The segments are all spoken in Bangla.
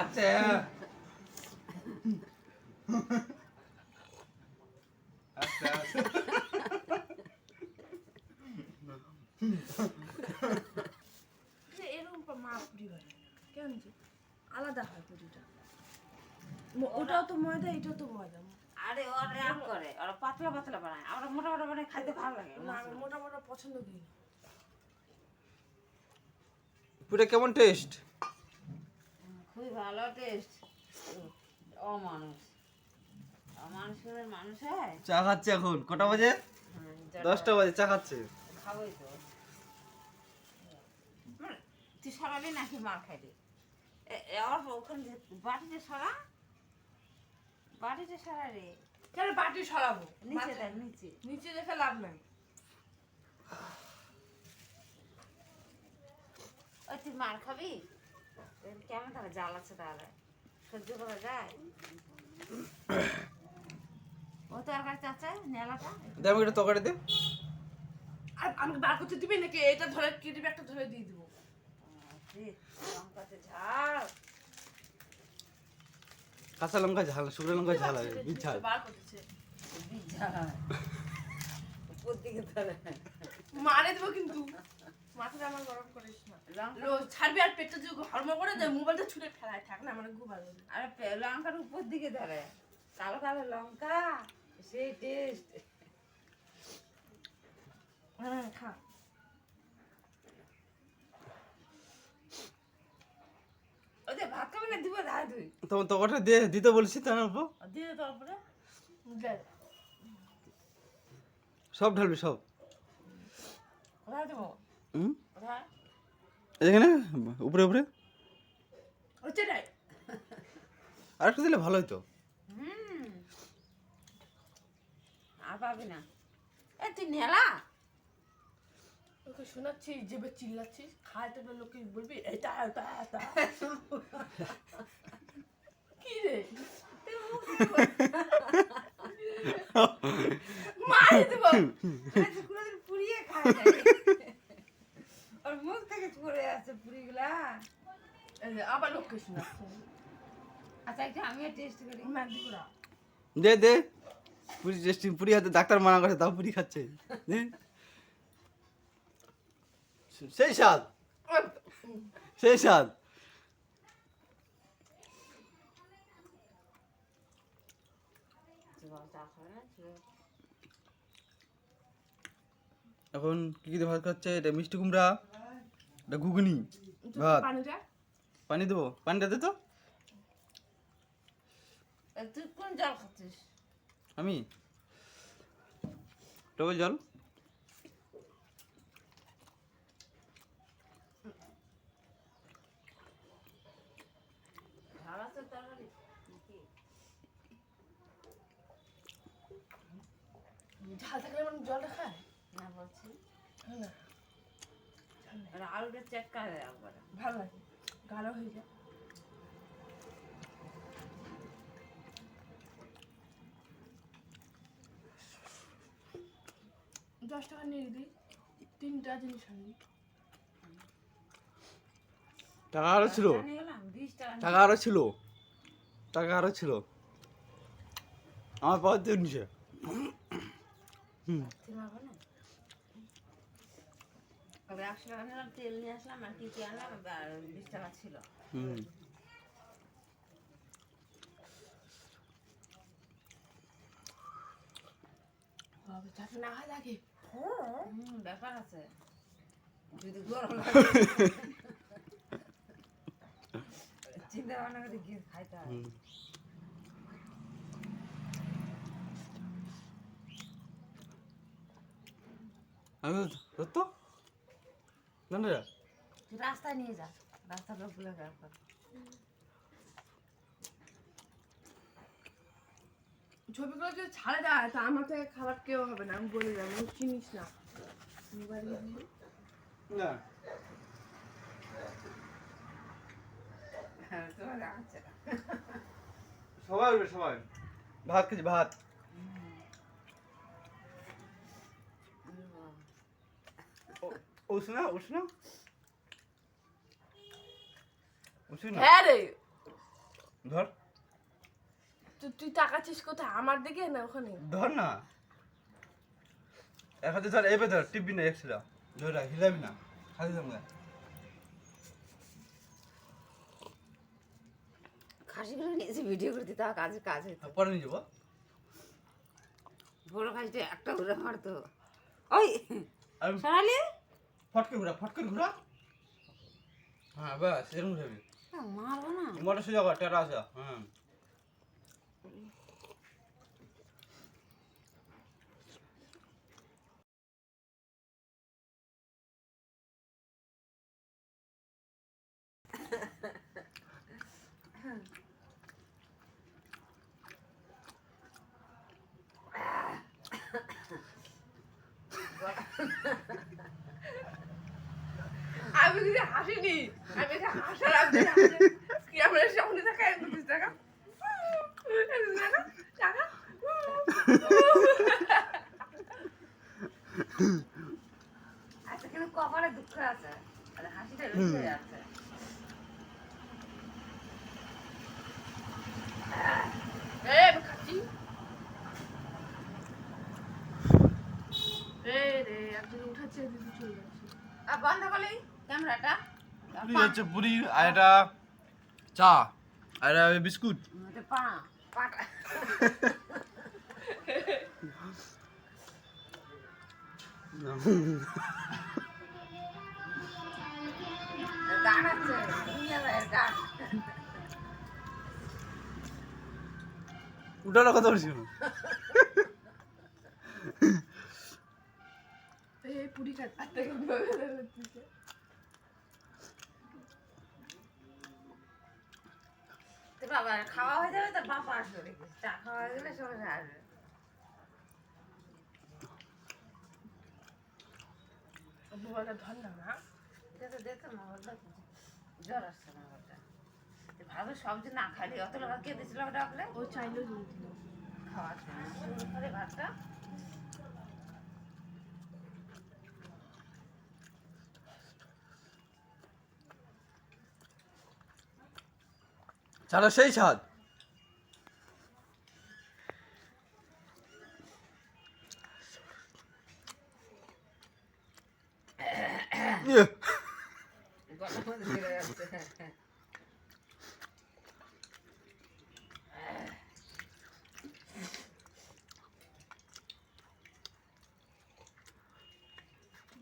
আচ্ছা আচ্ছা এরকম মা পুরি বানায় কেন আলাদা হয় পুরিটা। ওটাও তো ময়দা এটাও তো ময়দা। আরে ওরা রাগ করে। ওরা পাতলা পাতলা বানায়। আমরা মোটা মোটা বানায় খাইতে ভালো লাগে। আমি মোটা মোটা পছন্দ করি পুরো কেমন টেস্ট খুবই ভালো টেস্ট অমানুষ। অমানুষের মানুষ হয়? চা খাচ্ছে এখন। কটা বাজে? হুম, যারা দশটা বাজে চা খাচ্ছে। খাবোই তো। তুই সরাবি নাকি মার খাইলি? আর ওখানে যে বাটিতে সরা? বাটিতে সরা রে। কেন বাটি সরাবো? নিচে দেখ নিচে। নিচে রেখে লাভ নাই। ওই তুই মার খাবি? কেমন তাহলে জাল আছে তাহলে। সহ্য করা যায়? ও তো আর কাছে আছে নেলাটা? দে আমাকে একটু তরকারি দে। আর আমাকে বার করতে দিবি নাকি? এটা ধরে কেটে একটা ধরে দিয়ে দিবো। ঝাল। কাঁচা লঙ্কা ঝাল শুকনো লঙ্কা ঝাল আছে বিট ঝাল। বার করতেছে। ঝাল। উপর দিকে ধরে। মারে দেবো কিন্তু। মাথাটা আমার গরম করিস না। লঙ্কা ছাড়বি আর পেটটা যদি হরমো করে দেয় মোবাইলটা ছুঁড়ে ফেলায় থাক না আমার খুব ভালো আর লঙ্কার উপর দিকে ধরে। কালো কালো লঙ্কা সেই টেস্ট হ্যাঁ খা। তরকারিটা দিয়ে দিতে বলছি তার সব ঢালবি সব। কোথায় দেবো? এখানে? উপরে উপরে? হচ্ছে তাই আর একটু দিলে ভালো হতো হুম। আর পাবি না। এ তুই নেলা? ওকে শোনাচ্ছিস যে বে চিল্লাচ্ছিস খাইতে পেলে লোকে বলবি এটা এটা এটা। কি রে? মারি দেবো আচ্ছা, কোনোদিন পুড়িয়ে খায় নাই। ওর মুখ থেকে পড়ে আছে পুরিগুলা এই যে, আবার লোককে শোনাচ্ছে আচ্ছা একটু আমিও টেস্ট করি ম্যাগি করা দে দে। পুরি টেস্টি পুরি হাতে ডাক্তার মানা করে তাও পুরি খাচ্ছে। সেই স্বাদ। সেই স্বাদ। এখন কি কি ভাত খাচ্ছে? এটা মিষ্টি কুমড়া এটা ঘুগনি ভাত। পানি দেবো? পানিটা দে তো। তুই কোন জল খাচ্ছিস? আমি? টবেল জল? ঝাল আছে ঝাল থাকলে মানে জলটা খায়? না বলছি। না। আর আলুটা চেক করে একবার। ভালো লাগে। গাঢ় হয়ে যায়। দশ টাকা নিয়ে দিই তিনটা জিনিস আনবি টাকা আরও ছিল? টাকা আরও ছিল? টাকা আরও ছিল? আমার পাওয়ার টাকা নিলাম তেল নিয়ে আসলাম আর কি আনলাম আর বিশ টাকা ছিল। হুম। না হয় লাগে। ব্যাপার আছে যদি চিন্তা ভাবনা করে গিয়ে খাইতে হয় আমি সত্য না রাস্তায় নিয়ে যা রাস্তা লোকগুলো ছবিগুলো যদি ছাড়ে দেয় তা আমার থেকে খাবার কেউ হবে না আমি বলে যাব চিনিস না। না। হ্যাঁ সবাই উঠবে সবাই। ভাত খেয়েছি ভাত। উঠছে না উঠছে হ্যাঁ রে। ধর। তুই তুই তাকাচ্ছিস কোথায়? আমার দিকে না ওখানে? ধর না। এক হাতে ধর এবে ধর টিপবি না একসিরা ধর রাখ, হিলাবি না। খালি যাব খাসিগুলো নিয়েছি ভিডিও করতে তাও কাজে কাজ হতো পরে নিয়ে যাব। বড় খাসিটা একটা ঘুরে মারতো। ওই সোনালি? ফটকে ঘুরা ফটকে ঘুরা। হ্যাঁ বাস এরকম যাবি। মারবো না। মোটর সোজা কর টেরা আসা হ্যাঁ আমি কিন্তু হাসিনি। আমি হাসার আমি ক্যামেরার সামনে থাকা এক দুই টাকা টাকা আচ্ছা কিন্তু কপালে দুঃখ আছে আর হাসিটা বেশি হয়ে যাচ্ছে এই আমি খাচ্ছি এই রে একজন উঠাচ্ছে দিদি চলে যাচ্ছে। আর বন্ধ করলি? ক্যামেরাটা? পুরি হচ্ছে পুরি আর এটা চা আর বিস্কুট। পা পাটা। গান উঠানোর কথা বলছি না। এই এই পুরি খাচ্ছে। বাবা খাওয়া হয়ে যাবে তার বাবা আসবে। চা খাওয়া হয়ে গেলে সবাই আসবে। বাবাটা ধর না না এটা তো দেখতে মহলটা জ্বর আসছে ভালো সবজি না খালি। অত লোক কে দিয়েছিল ডাকলে ও চাইলেও খাওয়া ভাতটা চাটা সেই স্বাদ ইয়ে, গলার মধ্যে ঢুকে যাচ্ছে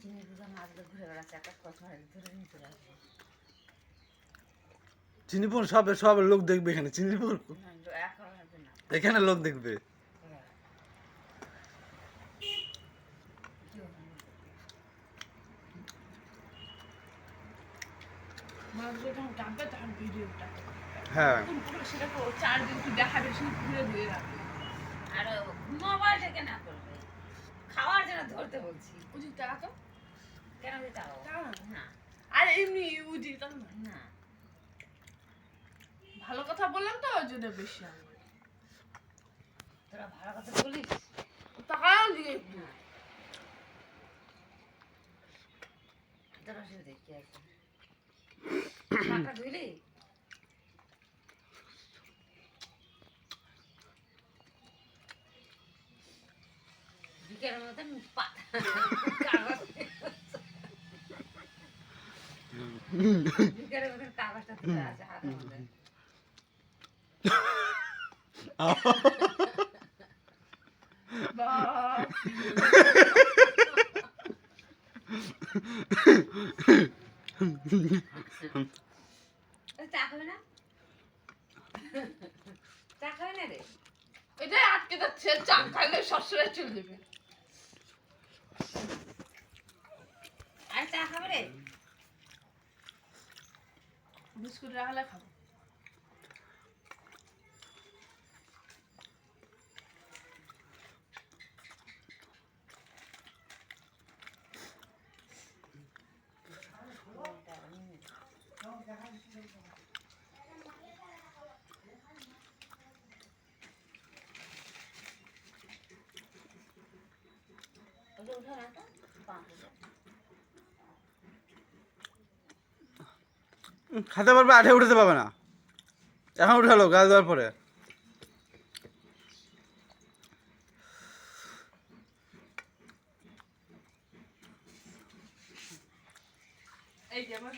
চিনি দুটো মাছগুলো ঘুরে বেড়াচ্ছে একটা কথা ধরে নিয়ে চলে আসবে চিনিপুর সব সব লোক দেখবে এখানে, চিনিপুর না এখন না লোক দেখবে হ্যাঁ আর মোবাইলটা কেন করবে ধরতে বলছি টাকা তো না। না আর এমনি না। ভালো কথা বললাম তো ওই জন্য বেশি তোরা ভালো কথা বলিস? না তোরা শুধু দেখি আছে টাকা ধুইলি বিকেলের মতন পাতা। বিকেলের মতন কাগজটা তুলে আছে হাতের মধ্যে এটাই আটকে যাচ্ছে চা খাইলে সবসময় চলে যাবে আর চা খাবে রে? বিস্কুট রাখলে খাব। খেতে পারবে আঠে উঠাতে পারবে না। এখন উঠালো গাছ দেওয়ার পরে। এই যে আমার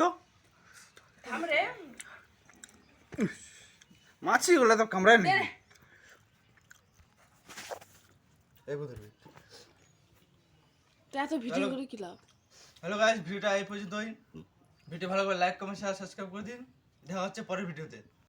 তো? থাম রে মাছি গুলো তো কামড়ায় নি। এই বুঝলি তা এত ভিডিও করে কি লাভ? হ্যালো গাইস ভিডিওটা এই পর্যন্তই। ভিডিও ভালো করে লাইক কমেন্ট শেয়ার সাবস্ক্রাইব করে দিন। দেখা হচ্ছে পরের ভিডিওতে।